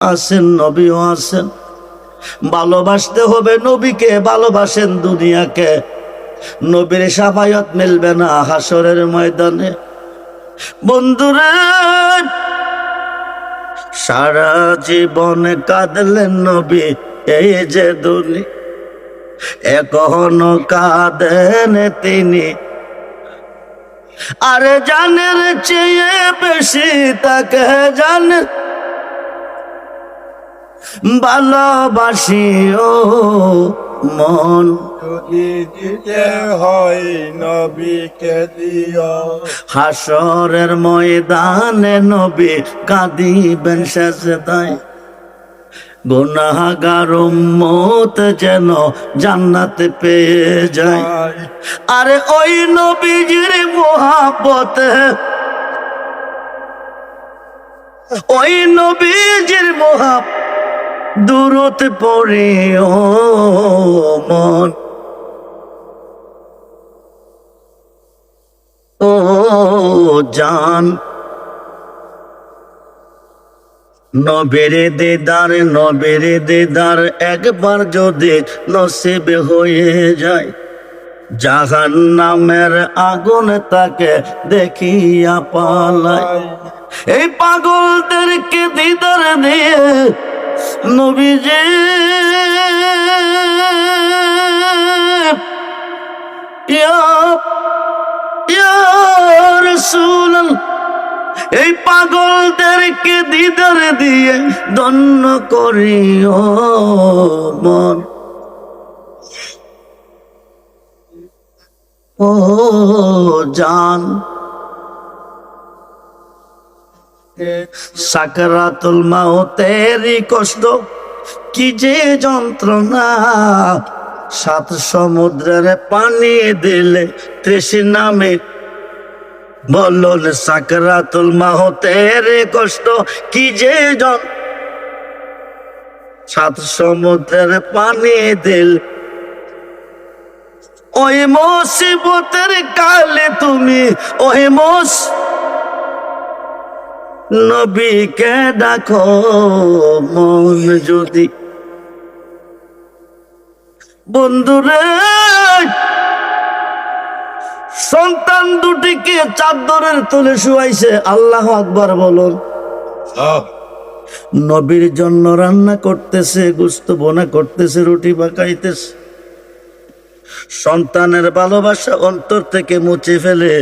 আছেন, নবীও আছেন। ভালোবাসতে হবে নবীকে, ভালোবাসেন দুনিয়াকে। নবীর সাফায়ত মিলবে না হাসরের ময়দানে। বন্ধুরা, সারা জীবন কাঁদলেন নবী, এই যে দুনি এখনও কাঁদেন তিনি। আরে জানের চেয়ে বেশি তাকে জানেন ভালোবাসি ও মন দিতে হয় নবীকে দিও। হাসরের ময়দানে নবী কাঁদিবেন শেষে তাই গুনাগার মত যেন জান্নাতে পেয়ে যায়। আরে ওই নবীজির মোহাবতে ওই নবীজির মোহাব দূরত পড়ে, ও মন। ও জান। নবেরে দেদার নবেরে দেদার একবার যদি নসিবে হয়ে যায় জাহান নামের আগুন তাকে দেখিয়া পালায়। এই পাগলদেরকে দিদার দিয়ে নবীজি। এই পাগলদেরকে দিদার দিয়ে দন্য করি মন। ও জান সাকরাতুল মাউতেরই কষ্ট, কি যে যন্ত্রণা। সাত সমুদ্রের পানি দিলে নামে। বলল সাকরাতুল মাহতের কষ্ট, কি যে জন সাত সমুদ্রের পানি দিল। ওই মুসিবতের কালে তুমি, ওই মোস নবীকে ডাকো মন যদি বন্ধুরে সন্তান দুটিকে চাদরের তুলে শুয়াইছে আল্লাহ আকবার বলুন। নবীর জন্য রান্না করতেছে গুস্ত বোনা করতেছে রুটি পাকাইতেছে। সন্তানের ভালোবাসা অন্তর থেকে মুছে ফেলে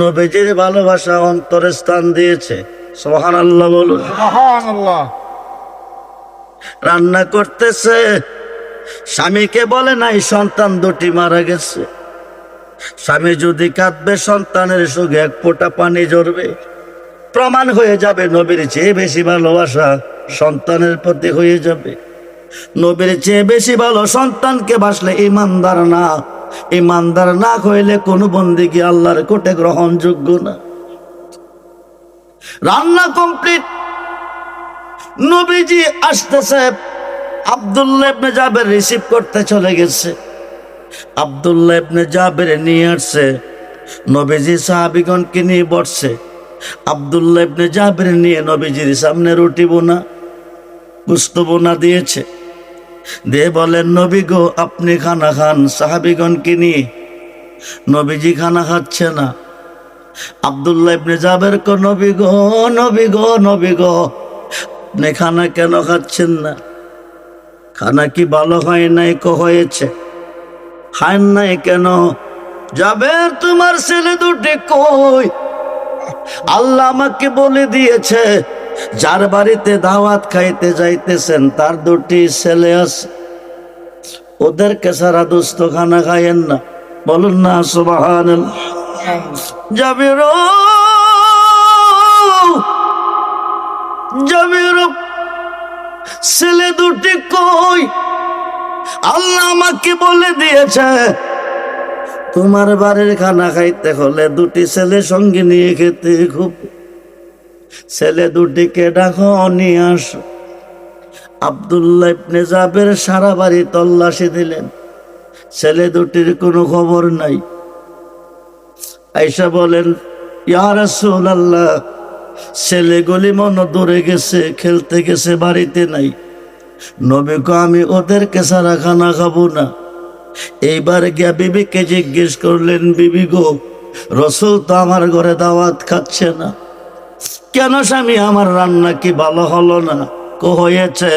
নবীজির ভালোবাসা অন্তরে স্থান দিয়েছে। সোহান আল্লাহ বলুন রান্না করতেছে স্বামীকে বলে নাই সন্তান দুটি মারা গেছে। স্বামী যদি কাঁদবে সন্তানের সুখে এক ফোঁটা পানি ঝরবে। প্রমাণ হয়ে যাবে নবীর চেয়ে বেশি ভালোবাসা সন্তানের প্রতি হয়ে যাবে। নবীর চেয়ে বেশি ভালো সন্তানকে বাসলে ইমানদার না। ইমানদার না হইলে কোনো বন্দিকে আল্লাহর কোটে গ্রহণযোগ্য না। রান্না কমপ্লিট নবীজি আসতেছে। আব্দুল্লাহ ইবনে রিসিভ করতে চলে গেছে। আব্দুল্লাহ ইবনে নিয়ে আসছে। নবীজি সাহাবিগণকে নিয়ে বসছে। আব্দুল্লাহ ইবনে জাবের নিয়ে নবীজির সামনে রুটি বোনা গুস্ত বোনা দিয়েছে। দিয়ে বলেন, নবী গো, আপনি খানা খান সাহাবিগণকে নিয়ে। নবীজি খানা খাচ্ছে না। আব্দুল্লাহ ইবনে জাবের কো, নবী গো নবী গো নবী গো, আপনি খানা কেন খাচ্ছেন না? খানা কি ভালো হয় নাই, কো হয়েছে? খান নাই কেন? যাবে তোমার ছেলে দুটি কই? আল্লাহ আমাকে বলে দিয়েছে, যার বাড়িতে দাওয়াত খাইতে যাইতেছেন, তার দুটি ছেলে আছে। ওদেরকে সারা দুস্থ খানা খাইয়েন না। বলুন না সুবাহান জাবির জাবির, ছেলে দুটি কই? আল্লাহ আমাকে বলে দিয়েছে, তোমার বাড়ির খানা খাইতে হলে দুটি ছেলে সঙ্গে নিয়ে খেতে খুব। ছেলে দুটিকে ডাকো, নিয়ে আস। আবদুল্লাহ ইবনে জাবের সারা বাড়ি তল্লাশি দিলেন। ছেলে দুটির কোনো খবর নাই। আইসা বলেন, ইয়া রাসূলুল্লাহ ছেলেগুলি মন দূরে গেছে, খেলতে গেছে, বাড়িতে নাই। নবীকে আমি ওদেরকে সারা খানা খাব না। এইবার গিয়া বিবিকে জিজ্ঞেস করলেন, বিবি গো, রসুল তো আমার ঘরে দাওয়াত খাচ্ছে না। কেন স্বামী, আমার রান্না কি ভালো হলো না? কো হয়েছে?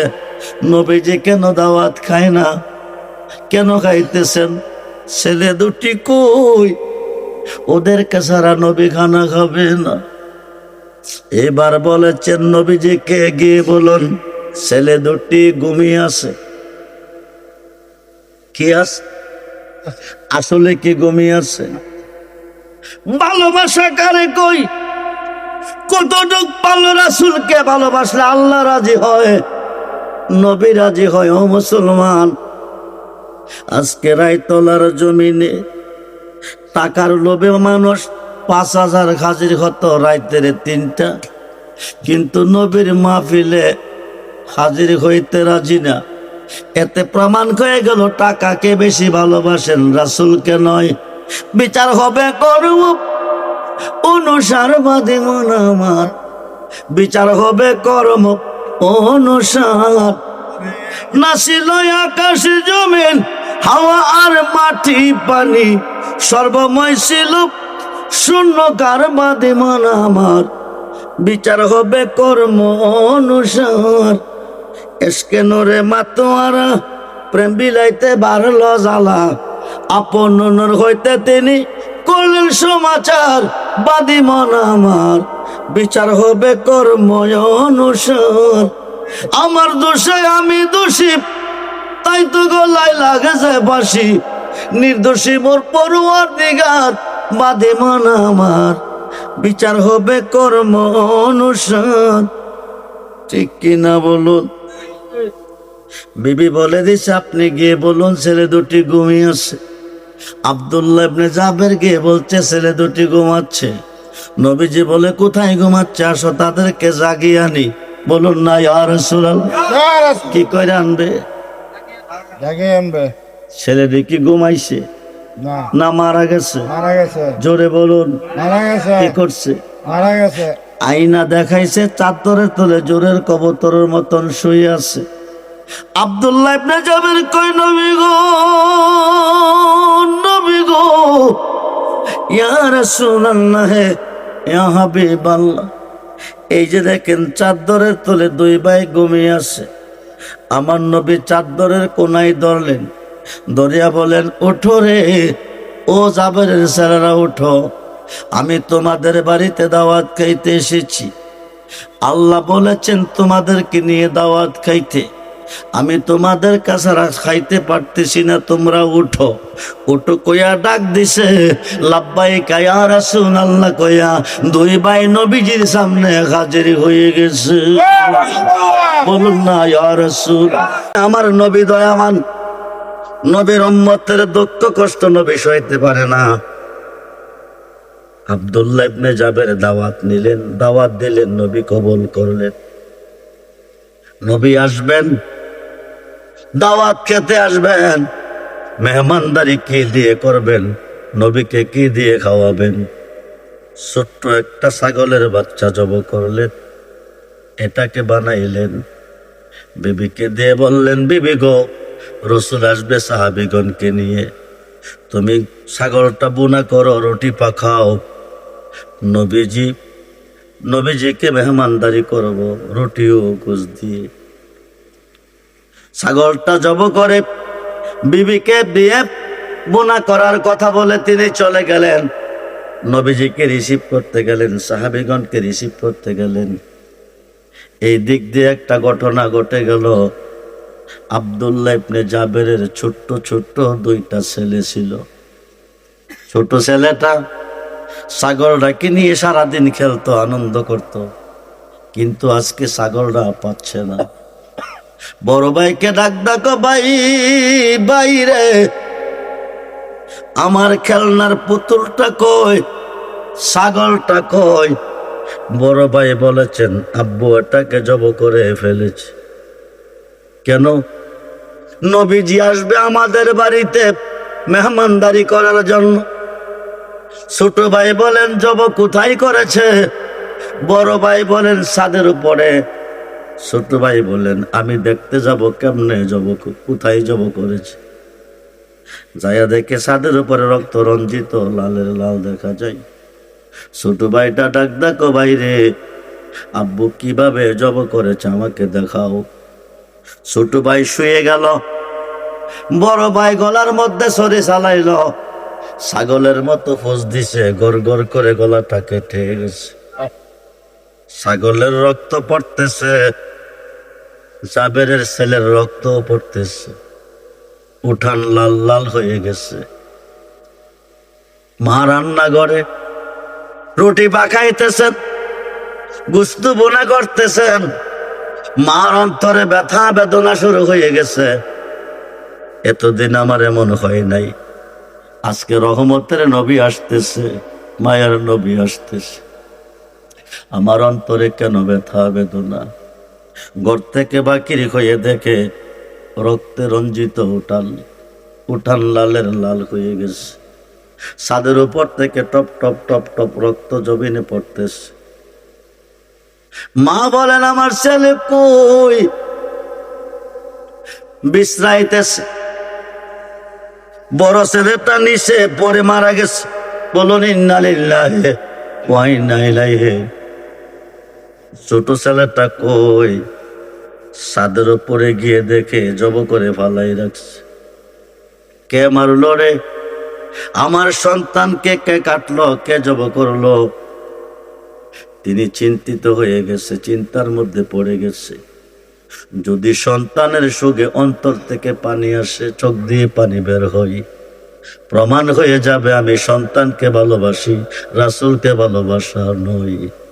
নবীজি কেন দাওয়াত খায় না? কেন খাইতেছেন? ছেলে দুটি কই? ওদেরকে সারা নবী খানা খাবে না। এবার বলেছেন নবীজিকে গিয়ে বলুন, ছেলে দুটি ঘুমিয়ে আছে। কি আছে? আসলে কি ঘুমিয়ে আছে? ভালোবাসা কারে কই? কতটুক পালো রাসুলকে ভালোবাসলে আল্লাহ রাজি হয়, নবী রাজি হয়, ও মুসলমান। আজকে রায়তলার জমিনে টাকার লোভে মানুষ পাঁচ হাজার হাজির হতো রাইতের তিনটা। কিন্তু নবীর মাহফিলে হাজির হইতে রাজি না। এতে প্রমাণ হয়ে গেল টাকাকে বেশি ভালোবাসেন রাসুলকে নয়। বিচার হবে করব অনুসার মন আমার। বিচার হবে কর্ম। অনুসার। নাসিল আকাশ জমিন হাওয়া আর মাটি পানি, সর্বময় ছিল শূন্য কার বাদে মন আমার। বিচার হবে কর্ম অনুসার। এসকে নরে মাতোয়ারা প্রেম বিলাইতে বাড়ল জ্বালা। আপন নর হইতে তিনি করলেন সমাচার, বাদি মন আমার। বিচার হবে কর্ম অনুসার। আমার দোষে আমি দোষী তাই তো গলায় লাগে যায় বাসি নির্দোষী মোর পড়ুয়ার দিঘাত বাদে মন আমার। বিচার হবে কর্ম অনুসার ঠিক কিনা বলুন? বিবি বলে দিছে আপনি গিয়ে বলুন ছেলে দুটি ঘুমিয়ে আছে আবদুল্লাহ ইবনে জাবের গিয়ে বলছে ছেলে দুটি ঘুমাচ্ছে। নবীজি বলে কোথায় ঘুমাচ্ছে? আসো তাদেরকে জাগিয়ে আনি। বলুন না আর কি করে আনবে? জাগে আনবে। ছেলে কি ঘুমাইছে। না। না মারা গেছে। মারা গেছে। জোরে বলুন। মারা গেছে। কি করছে? মারা গেছে। আইনা দেখাইছে চাদরের তলে জোরের কবতরের মতন শুয়ে আছে। আব্দুল্লাহ ইবনে জাবের কই নবী গো নবী গো ইয়া রাসূলুল্লাহ ইয়া হাবিবাল্লাহ। এই যে দেখেন চাদরের তলে দুই ভাই ঘুমিয়ে আছে। আমার নবী চাদরের কোনায় ধরলেন। দরিয়া বলেন ওঠো রে, ও জাবেরের স্যারেরা ওঠো। আমি তোমাদের বাড়িতে দাওয়াত খাইতে এসেছি। আল্লাহ বলেছেন, তোমাদেরকে নিয়ে দাওয়াত খাইতে। আমি তোমাদের কাছে খাইতে পারতেছি না, তোমরা উঠো। উঠো কইয়া ডাক দিছে, লাব্বাই কায়া রাসুন আল্লাহ কইয়া, দুই ভাই নবীজির সামনে হাজির হয়ে গেছে। বলুন না, ইয়া আমার নবী দয়ামান নবীর উম্মতের দুঃখ কষ্ট নবী সইতে পারে না। আব্দুল্লাহ ইবনে জাবের দাওয়াত নিলেন, দাওয়াত দিলেন, নবী কবুল করলেন। নবী আসবেন দাওয়াত খেতে আসবেন। মেহমানদারি কি দিয়ে করবেন? নবীকে কি দিয়ে খাওয়াবেন? ছোট্ট একটা ছাগলের বাচ্চা জব করলেন, এটাকে বানাইলেন। বিবিকে দিয়ে বললেন, বিবি গো, রসুল আসবে সাহাবিগণকে নিয়ে। তুমি সাগরটা বুনা করো, রুটি পাখাও নবীজি, নবীজিকে মেহমানদারি করব, রুটিও গুজ দিয়ে। ছাগলটা জব করে বিবিকে দিয়ে বোনা করার কথা বলে তিনি চলে গেলেন। নবীজিকে রিসিভ করতে গেলেন, সাহাবিগণকে রিসিভ করতে গেলেন। এই দিক দিয়ে একটা ঘটনা ঘটে গেল। আবদুল্লাহ ইবনে জাবেরের ছোট্ট ছোট্ট দুইটা ছেলে ছিল। ছোট ছেলেটা ছাগলটাকে নিয়ে সারাদিন খেলতো, আনন্দ করত। কিন্তু আজকে ছাগলটা পাচ্ছে না। বড় ভাইকে ডাক ডাকো, ভাই বাইরে আমার খেলনার পুতুলটা কই, ছাগলটা কই? বড় ভাই বলেছেন, আব্বু, এটাকে জব করে ফেলেছে। কেন? নবীজি আসবে আমাদের বাড়িতে মেহমানদারি করার জন্য। ছোট ভাই বলেন, জব কোথায় করেছে? বড় ভাই বলেন, ছাদের উপরে। ছোট ভাই বলেন আমি দেখতে যাব কেমনে যাব কোথায় যাব করেছে? যাইয়া দেখে ছাদের উপরে রক্ত রঞ্জিত, লালের লাল দেখা যায়। ছোট ভাইটা ডাক ডাকো বাইরে আব্বু কীভাবে জব করেছে আমাকে দেখাও। ছোট ভাই শুয়ে গেল। বড় ভাই গলার মধ্যে সরে চালাইল। ছাগলের মতো ফোঁস দিছে, গড় গড় করে গলাটা কেটে গেছে ছাগলের রক্ত পড়তেছে, জাবেরের ছেলের রক্ত পড়তেছে। উঠান লাল লাল হয়ে গেছে। মা রান্না করে রুটি পাকাইতেছেন, গুস্তু বোনা করতেছেন। মার অন্তরে ব্যথা বেদনা শুরু হয়ে গেছে। এতদিন আমার এমন হয় নাই। আজকে রহমতের নবী আসতেছে, মায়ের নবী আসতেছে। আমার অন্তরে কেন ব্যথা, বেদনা? ঘর থেকে বাকির হয়ে দেখে রক্তে রঞ্জিত উঠান উঠান লালের লাল হয়ে গেছে। ছাদের উপর থেকে টপ টপ টপ টপ রক্ত জমিনে পড়তেছে। মা বলেন, আমার ছেলে কই? বিশ্রাইতেছে। বড় ছেলেটা নিচে পরে মারা গেছে। বলুন ইন্নালিল্লাহে ওয়াই নাই হে ছোট ছেলেটা কই? ছাদের উপরে গিয়ে দেখে জব করে ফালাই রাখছে। কে মারলো রে? আমার সন্তানকে কে কাটলো? কে জব করল? তিনি চিন্তিত হয়ে গেছে, চিন্তার মধ্যে পড়ে গেছে। যদি সন্তানের সুখে অন্তর থেকে পানি আসে, চোখ দিয়ে পানি বের হয়। প্রমাণ হয়ে যাবে, আমি সন্তানকে ভালোবাসি, রাসুলকে ভালোবাসা নই।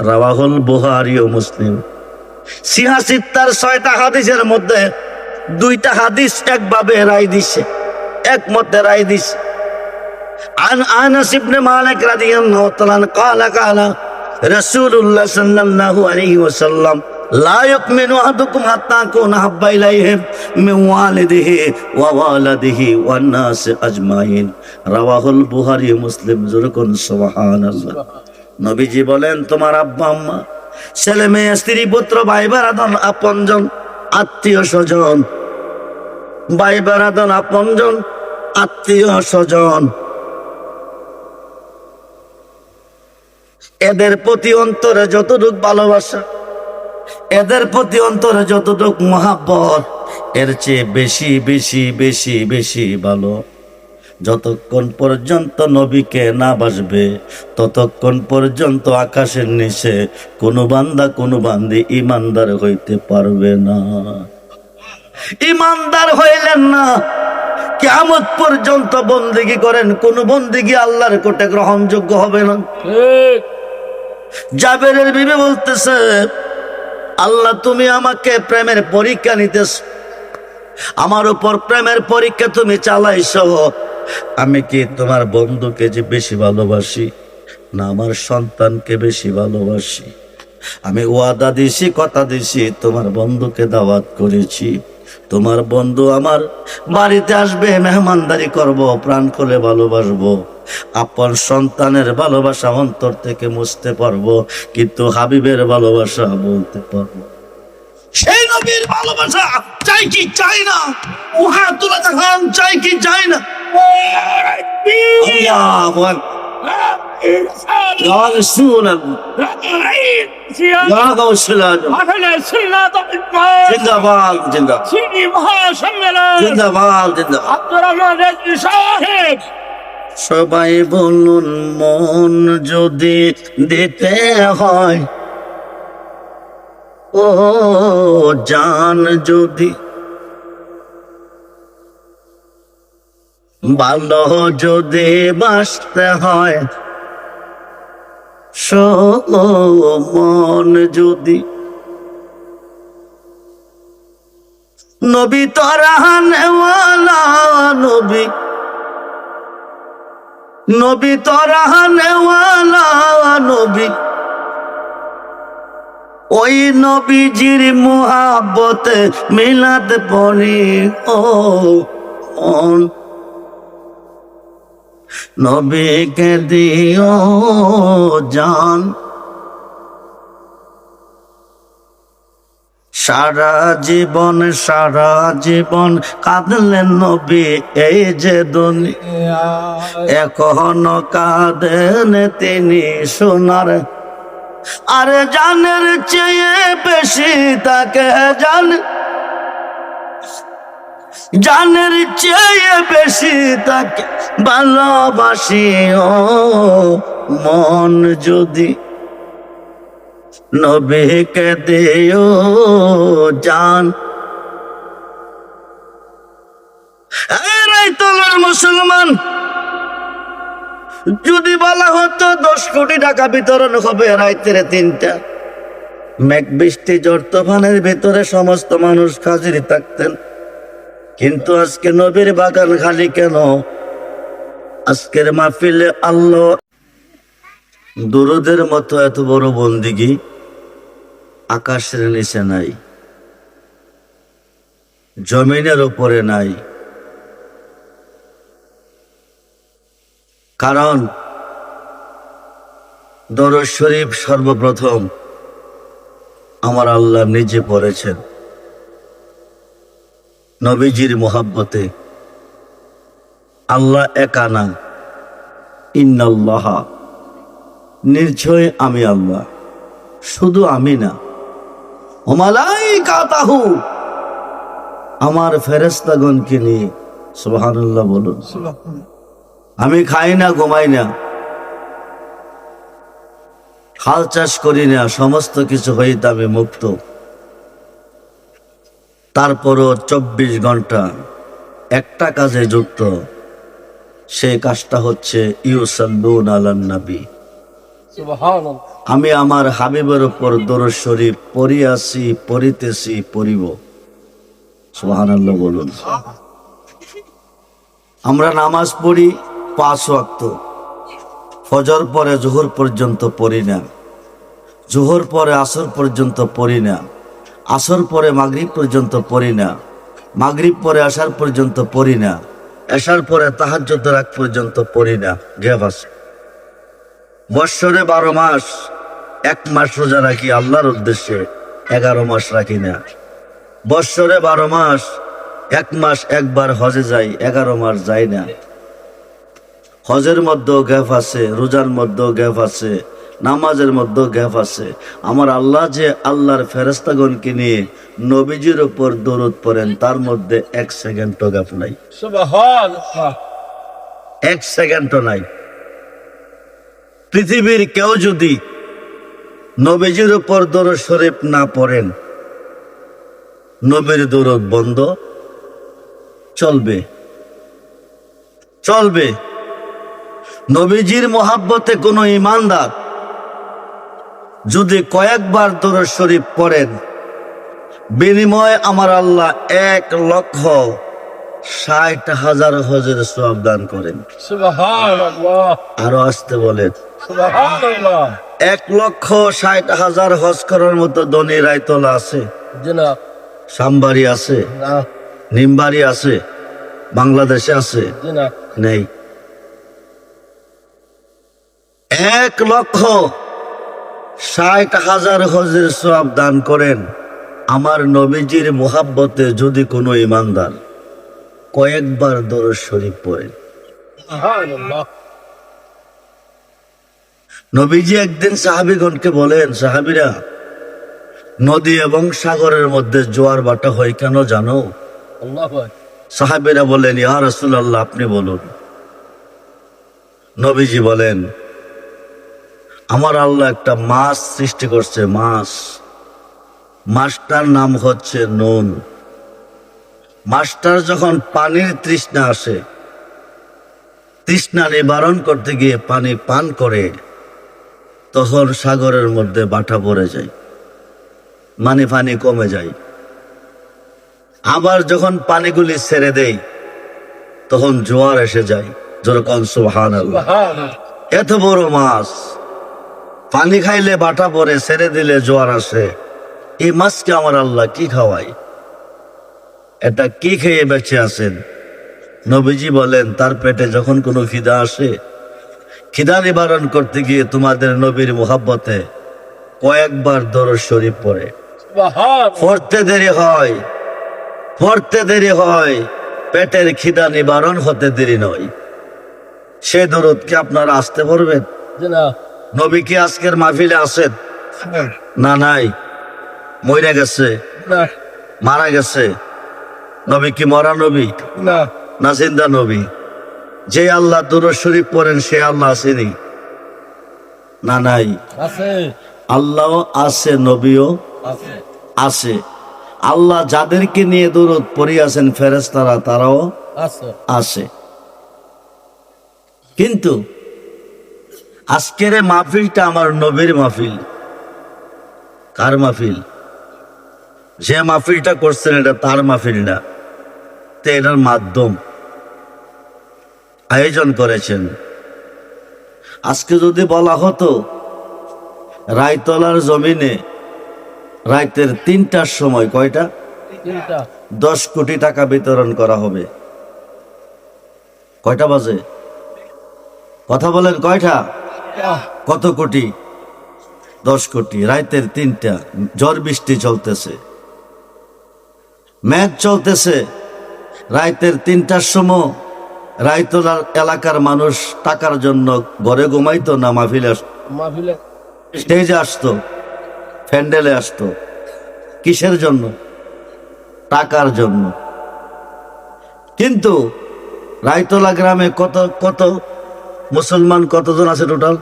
رواه البخاري ومسلم সিহাসিত্তার ছয়টা হাদিসের মধ্যে দুইটা হাদিস একভাবে রায় দিছে একমতে রায় দিছে عن انس بن مالك رضي الله تعالى عنه قال قال رسول الله صلى الله عليه وسلم لا يؤمن احدكم حتى اكون احب اليه من والده ووالده والناس اجمعين رواه البخاري مسلم জোরকুন সুবহানাল্লাহ নবীজি বলেন, তোমার আব্বা, আম্মা, ছেলে মেয়ে, স্ত্রী, পুত্র ভাই বেড়াদন আপনজন, আত্মীয় স্বজন ভাই বেড়াদন আপনজন, আত্মীয় স্বজন। এদের প্রতি অন্তরে যতটুক ভালোবাসা, এদের প্রতি অন্তরে যতটুক মহাব্বত, এর চেয়ে বেশি বেশি বেশি বেশি ভালো। যতক্ষণ পর্যন্ত নবীকে না বাসবে ততক্ষণ পর্যন্ত আকাশের নিচে কোনো বান্দা কোনো বান্দি ইমানদার হইতে পারবে না। ইমানদার হইলেন না। কেমন পর্যন্ত বন্দিগি করেন কোন বন্দিগি আল্লাহর কোটে গ্রহণযোগ্য হবে না। জাবেরের বিবে বলতেছে আল্লাহ তুমি আমাকে প্রেমের পরীক্ষা নিতেছ। আমার উপর প্রেমের পরীক্ষা তুমি চালাইছ। আমি কি তোমার বন্ধুকে যে বেশি ভালোবাসি? না, আমার সন্তানকে বেশি ভালোবাসি। আমি ওয়াদা দিছি, কথা দিছি, তোমার বন্ধুকে দাওয়াত করেছি। তোমার বন্ধু আমার বাড়িতে আসবে, মেহমানদারি করব, প্রাণ খুলে ভালোবাসবো। আপন সন্তানের ভালোবাসা অন্তর থেকে মুছতে পারব, কিন্তু হাবিবের ভালোবাসা বলতে পারব সেই নবীর ভালোবাসা চাই কি চাই না? উহা তুলে দেখান চাই কি চাই না? জিন্দাবাদ জিন্দাবাদ। জিন্দাবাদ জিন্দাবাদ। সবাই বলুন মন যদি দিতে হয় ও জান যদি ভালো যদি বাসতে হয়, সমন যদি নবী তরাহানেওয়ালা নবী নবী তরাহানেওয়ালা নবী ওই নবীজির মোহাব্বতে মিলাদ পড়ি, ও নবীকে দিও জান। সারা জীবন সারা জীবন কাঁদলেন নবী এই যে দুনিয়া। এখনও কাঁদেন তিনি সোনার আর জানের চেয়ে বেশি তাকে জান। জানের চেয়ে বেশি তাকে ভালোবাসি ও মন যদি নবীকে দিও জান। এই মুসলমান। যদি বলা হতো দশ কোটি টাকা বিতরণ হবে রাইতের তিনটা, মেঘ বৃষ্টি তুফানের ভিতরে সমস্ত মানুষ হাজির থাকতেন। কিন্তু আজকে নবীর বাগান খালি কেন? আজকের মাহফিলে আল্লাহ দুরুদের মতো এত বড় বন্দিগি আকাশের নিচে নাই, জমিনের উপরে নাই। কারণ দরজ শরীফ সর্বপ্রথম আমার আল্লাহ নিজে পড়েছেন। নবীজির মোহাব্বতে আল্লাহ একা না, ইন্নাল্লাহ নির্ঝয় আমি আল্লাহ, শুধু আমি না। ওমালাই কাতাহু আমার ফেরেস্তাগণকে নিয়ে সুবহানাল্লাহ বলুন। আমি খাই না ঘুমাই না। হাল চাষ করি না সমস্ত কিছু হইতে আমি মুক্ত। তারপরও চব্বিশ ঘণ্টা একটা কাজে যুক্ত। সে কাজটা হচ্ছে ইউসাল্লুন আলান নবী। আমি আমার হাবিবের উপর দরজ শরীফ পড়িয়াছি পড়িতেছি পড়িব। সুবহানাল্লাহ বলুন। আমরা নামাজ পড়ি পাঁচ ওয়াক্ত। ফজর পরে, জোহর পর্যন্ত পড়ি না। জোহর পরে, আসর পর্যন্ত পড়ি না। আসর পরে, মাগরিব পর্যন্ত পড়ি না। মাগরিব পরে আসার পর্যন্ত পড়ি না। এসার পরে, তাহাজ্জুদ রাত পর্যন্ত পড়ি না। গ্যাপ আছে। বৎসরে বারো মাস, এক মাস রোজা রাখি আল্লাহর উদ্দেশ্যে, এগারো মাস রাখি না। বৎসরে বারো মাস, এক মাস একবার হজে যাই, এগারো মাস যাই না। হজের মধ্যেও গ্যাপ আছে রোজার মধ্যেও গ্যাপ আছে নামাজের মধ্যেও গ্যাপ আছে। আমার আল্লাহ যে আল্লাহর ফেরেস্তাগণকে নিয়ে নবীজির ওপর দরুদ পড়েন তার মধ্যে এক সেকেন্ডও গ্যাপ নাই। এক সেকেন্ডও নাই। পৃথিবীর কেউ যদি নবীজির উপর দরুদ শরীফ না পড়েন নবীর দরুদ বন্ধ। চলবে। চলবে। নবীজির মোহাব্বতে কোনো ইমানদার যদি কয়েকবার দরুদ শরীফ পড়েন বিনিময়ে আমার আল্লাহ এক লক্ষ ষাট হাজার হজের সব দান করেন। আরও আসতে বলেন। এক লক্ষ ষাট হাজার হজ করার মতো ধনী রায়তলা আছে। সামবাড়ি আছে। নিমবাড়ি আছে। বাংলাদেশে আছে। নেই। এক লক্ষ ষাট হাজার হজের সব দান করেন। আমার নবীজির মোহাব্বতে যদি কোনো ইমানদার কয়েকবার দরজ শরীফ পড়েন নবীজি একদিন সাহাবিগণকে বলেন সাহাবিরা নদী এবং সাগরের মধ্যে জোয়ার বাটা হয় কেন জানো? সাহাবিরা বলেন ইয়া রাসূলুল্লাহ আপনি বলুন। নবীজি বলেন আমার আল্লাহ একটা মাছ সৃষ্টি করছে মাছ। মাছটার নাম হচ্ছে নুন। মাছটার যখন পানির তৃষ্ণা আসে তৃষ্ণা নিবারণ করতে গিয়ে পানি পান করে তখন সাগরের মধ্যে বাটা পড়ে যায় মানে পানি কমে যায়। আবার যখন পানিগুলি ছেড়ে দেই তখন জোয়ার এসে যায়। যেরকম সুহান এত বড় মাছ। পানি খাইলে বাটা পড়ে ছেড়ে দিলে জোয়ার আসে। এই মাছকে আমার আল্লাহ কি খাওয়াই এটা কি খেয়ে বেঁচে আছেন? নবীজি বলেন তার পেটে যখন কোনো খিদা আসে খিদা নিবারণ করতে গিয়ে তোমাদের নবীর মোহাব্বতে কয়েকবার দরজ শরীফ পড়ে। পড়তে দেরি হয় পড়তে দেরি হয় পেটের খিদা নিবারণ হতে দেরি নয়। সে দরদ কি আপনারা আসতে পারবেন? নবী কি আজকের মাহফিলে আছেন? না নাই। মরে গেছে। মারা গেছে। নবী কি মরা নবী? না। জিন্দা নবী। যে আল্লাহ দুরুদ শরীফ পড়েন সে আল্লাহ আসেনি। না নাই। আল্লাহ আছে নবীও আছে। আল্লাহ যাদেরকে নিয়ে দূরত পড়িয়াছেন ফেরেস্তারা তারাও আছে। কিন্তু আজকের মাহফিলটা আমার নবীর মাহফিল। কার মাহফিল? যে মাহফিলটা করছেন এটা তার মাহফিল না। তো এটার মাধ্যম। আয়োজন করেছেন। আজকে যদি বলা হতো রায়তলার জমিনে রাইতের তিনটার সময় কয়টা? দশ কোটি টাকা বিতরণ করা হবে। কয়টা বাজে? কথা বলেন কয়টা? কত কোটি? দশ কোটি। রাইতের তিনটা। ঝড় বৃষ্টি চলতেছে। ম্যাচ চলতেছে। রাইতের তিনটার সময় রায়তলার এলাকার মানুষ টাকার জন্য ঘরে ঘুমাইতো না মাহফিলে স্টেজে আসতো প্যান্ডেলে আসতো। কিসের জন্য? টাকার জন্য। কিন্তু রায়তলা গ্রামে কত কত মুসলমান কতজন আছে টোটাল?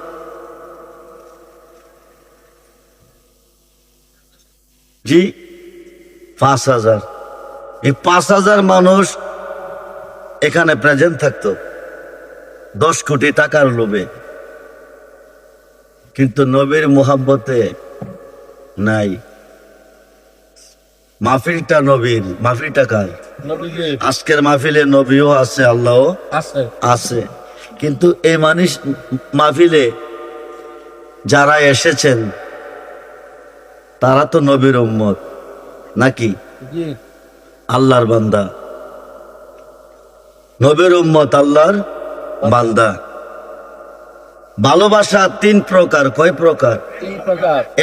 জি পাঁচ হাজার। এই পাঁচ হাজার মানুষ এখানে প্রেজেন্ট থাকতো। দশ কোটি টাকার লোভে। কিন্তু নবীর মোহাব্বতে নাই। মাহফিলটা নবীর। মাহফিলটা কার? আজকের মাহফিলে নবীও আছে আল্লাহ আছে। কিন্তু এই মানুষ মাহফিলে যারা এসেছেন তারা তো নবীর উম্মত নাকি? আল্লাহর বান্দা। নবীর উম্মত আল্লাহর বান্দা। ভালোবাসা তিন প্রকার কয় প্রকার।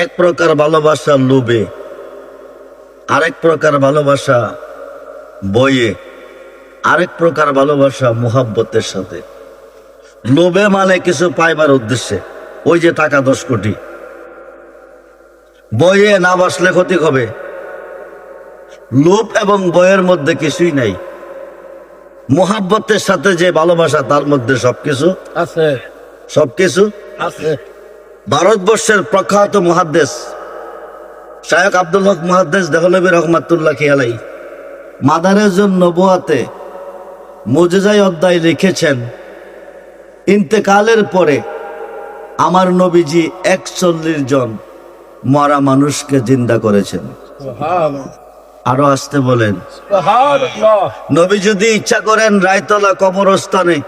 এক প্রকার ভালোবাসা লোভে আরেক প্রকার ভালোবাসা বইয়ে আরেক প্রকার ভালোবাসা মুহাব্বতের সাথে। লোভে মানে কিছু পাইবার উদ্দেশ্যে ওই যে টাকা দশ কোটি। বইয়ে না বসলে ক্ষতি হবে লোভ এবং বইয়ের মধ্যে কিছুই নাই। মোহাব্বতের সাথে যে ভালোবাসা তার মধ্যে সবকিছু? আছে। সবকিছু? আছে। ভারতবর্ষের প্রখ্যাত মহাদ্দেশ শায়ক আব্দুল হক মহাদ্দেশ দেহলবী রহমাতুল্লাহ খেয়ালাই মাদারের জন্য বোয়াতে মুজেজাই অধ্যায় লিখেছেন ইন্তেকালের পরে আমার নবীজি একচল্লিশ জন মরা মানুষকে জিন্দা করেছেন। আরও আসতে বলেন। নবী যদি ইচ্ছা করেন রায়তলা কবরস্থানে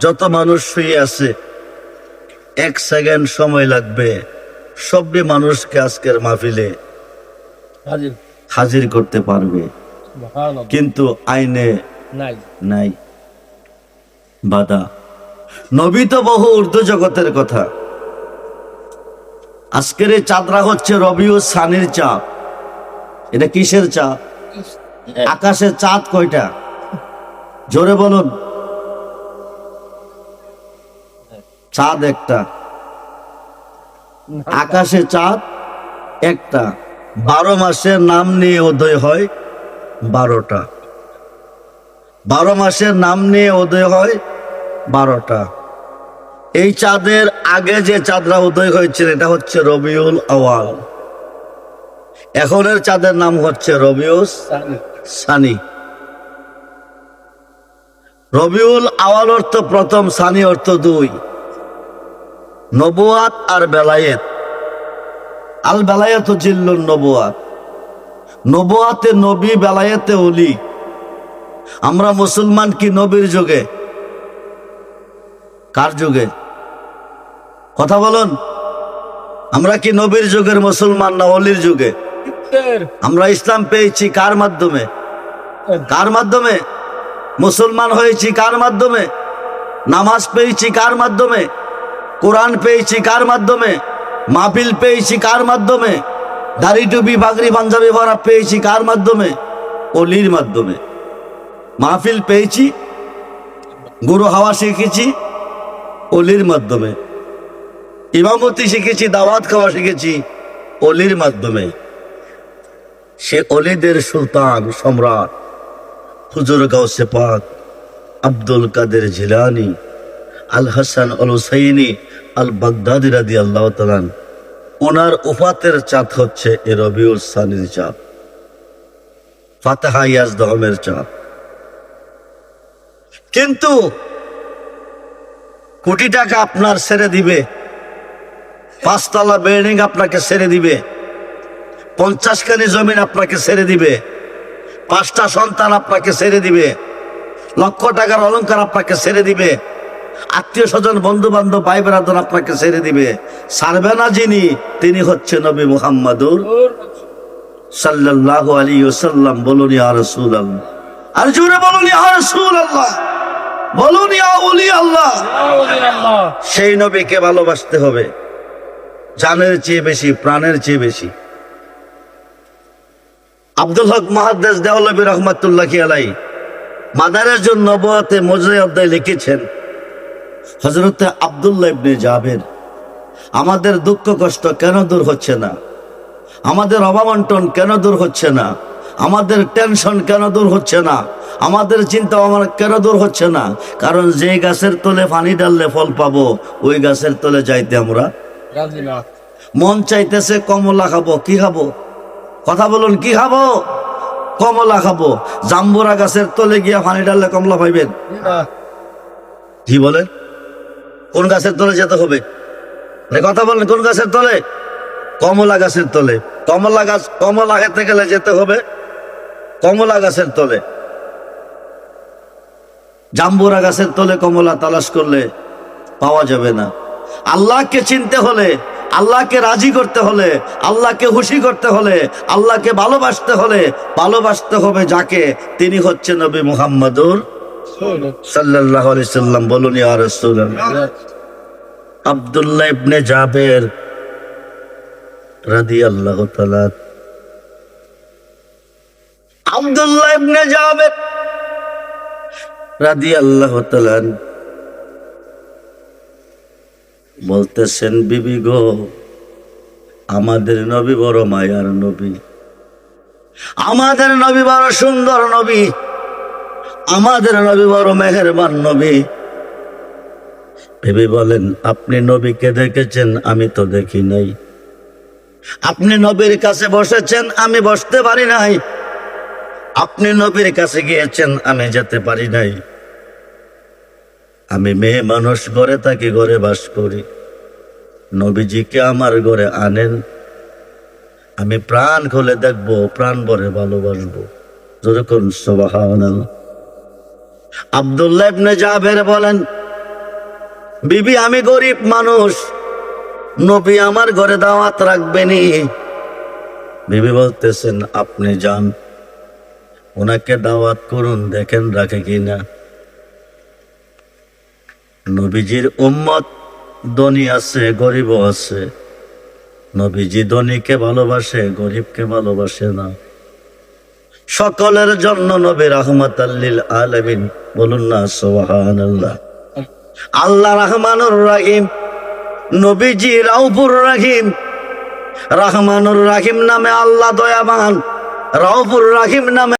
যত মানুষ শুয়ে আছে এক সেকেন্ড সময় লাগবে সবটি মানুষকে আজকের মাহফিলে হাজির। হাজির করতে পারবে। কিন্তু আইনে নাই। নাই। বাধা। নবী তো বহু উর্দু জগতের কথা। আজকের এই চাঁদরা হচ্ছে রবিউ সানির চাঁদ। এটা কিসের চাঁদ? আকাশের চাঁদ কয়টা? জোরে বলুন। চাঁদ একটা। আকাশে চাঁদ একটা। বারো মাসের নাম নিয়ে উদয় হয় বারোটা। বারো মাসের নাম নিয়ে উদয় হয় বারোটা। এই চাঁদের আগে যে চাঁদরা উদয় হয়েছিল, এটা হচ্ছে রবিউল আওয়াল এখনের চাঁদের নাম হচ্ছে রবিউস সানি। রবিউল আওয়াল অর্থ প্রথম, সানি অর্থ দুই। নবুয়াত আর বেলায়েত। আল বেলায়েত জিল্লুন নবুয়াত। নবুয়াতে নবী, বেলায়েতে অলি আমরা মুসলমান কি নবীর যুগে? কার যুগে? কথা বলুন। আমরা কি নবীর যুগের মুসলমান না অলির যুগে? আমরা ইসলাম পেয়েছি কার মাধ্যমে? কার মাধ্যমে? মুসলমান হয়েছি কার মাধ্যমে? নামাজ পেয়েছি কার মাধ্যমে? কোরআন পেয়েছি কার মাধ্যমে? মাহফিল পেয়েছি কার মাধ্যমে? দাড়ি টুপি বাগরি পাঞ্জাবি ভরা পেয়েছি কার মাধ্যমে? অলির মাধ্যমে। মাহফিল পেয়েছি গুরু হাওয়া শিখেছি অলির মাধ্যমে। ইমামতি শিখেছি, দাওয়াত খাওয়া শিখেছি অলির মাধ্যমে। সে অলিদের সুলতান, সম্রাট, হুজুর গাউসে পাক, আব্দুল কাদের জিলানি, আল হাসান আল হুসাইনি, আল বাগদাদি রাদি আল্লাহ তালান ওনার উফাতের চাঁদ হচ্ছে এ রবিউল সানির চাঁদ। ফাতেহা ইয়াজ দহমের চাঁদ। কিন্তু কোটি টাকা আপনার ছেড়ে দিবে। পাঁচতলা বিল্ডিং আপনাকে ছেড়ে দিবে। পঞ্চাশ পঞ্চাশখানি জমিন আপনাকে ছেড়ে দিবে। পাঁচটা সন্তান আপনাকে ছেড়ে দিবে। লক্ষ টাকার অলংকার আপনাকে ছেড়ে দিবে। আত্মীয় স্বজন বন্ধু বান্ধব ভাই বেড়াদন আপনাকে ছেড়ে দিবে। সারবে না যিনি, তিনি হচ্ছে নবী মুহাম্মাদুর সাল্লাল্লাহু আলাইহি ওয়াসাল্লাম। বলুন আর জোরে বলুন ইয়া রাসূলুল্লাহ। বলুন আল্লাহ। আল্লাহ। সেই নবীকে ভালোবাসতে হবে। জানের চেয়ে বেশি প্রাণের চেয়ে বেশি। আব্দুল হক মহাদ্দেশ দেওয়ালবী রহমাতুল্লাহ আলাই মাদারের জন্য নবতে মজরে অধ্যায় লিখেছেন হজরতে আবদুল্লাহ ইবনে জাবের আমাদের দুঃখ কষ্ট কেন দূর হচ্ছে না? আমাদের অভাবন্টন কেন দূর হচ্ছে না? আমাদের টেনশন কেন দূর হচ্ছে না? আমাদের চিন্তা আমার কেন দূর হচ্ছে না? কারণ যে গাছের তলে পানি ডাললে ফল পাবো ওই গাছের তলে যাইতে আমরা মন চাইতেছে কমলা খাব কি খাব? কথা বলুন কি খাব? কমলা খাব। জাম্বুরা গাছের তলে গিয়া পানি ডাললে কমলা পাইবেন? কি বলেন? কোন গাছের তলে যেতে হবে? কথা বলেন কোন গাছের তলে? কমলা গাছের তলে। কমলা গাছ কমলা খেতে গেলে যেতে হবে? কমলা গাছের তলে। জাম্বুরা গাছের তলে কমলা তালাশ করলে পাওয়া যাবে না। আল্লাহকে চিনতে হলে, আল্লাহকে রাজি করতে হলে, আল্লাহকে হুশি করতে হলে, আল্লাহকে ভালোবাসতে হলে, ভালোবাসতে হবে যাকে, তিনি হচ্ছে নবী মুহাম্মাদুর সাল্লাম। বলুন আব্দুল্লাহ ইবনে জাবের রাদিয়াল্লাহু তাআলা। আব্দুল্লাহ ইবনে জাবের রাদিয়াল্লাহু তাআলা বলতেছেন, বিবি গো, আমাদের নবী বড় মায়ার নবী। আমাদের নবী বড় সুন্দর নবী। আমাদের নবী বড় মেহেরবান নবী। ভেবে বলেন, আপনি নবীকে দেখেছেন, আমি তো দেখি নাই। আপনি নবীর কাছে বসেছেন, আমি বসতে পারি নাই। আপনি নবীর কাছে গিয়েছেন, আমি যেতে পারি নাই। আমি মেয়ে মানুষ, ঘরে থাকি, ঘরে বাস করি। নবীজিকে আমার ঘরে আনেন। আমি প্রাণ খুলে দেখব, প্রাণ ভরে ভালোবাসবো। যেরকম সবাহ আব্দুল্লাহ ইবনে জাবের বলেন, বিবি, আমি গরিব মানুষ। নবী আমার ঘরে দাওয়াত রাখবেনি বিবি বলতেছেন, আপনি যান। ওনাকে দাওয়াত করুন, দেখেন রাখে কিনা। নবীজির উম্মত ধনী আছে গরিবও আছে। নবীজি ধনীকে ভালোবাসে, গরিবকে ভালোবাসে না। সকলের জন্য নবী রহমত আল্লিল আলমিন, বলুন না সোহান আল্লাহ আল্লাহ রহমানুর রাহিম, নবীজি রাউফুর রাহিম। রহমানুর রাহিম নামে আল্লাহ দয়াবান, রাউফুর রাহিম নামে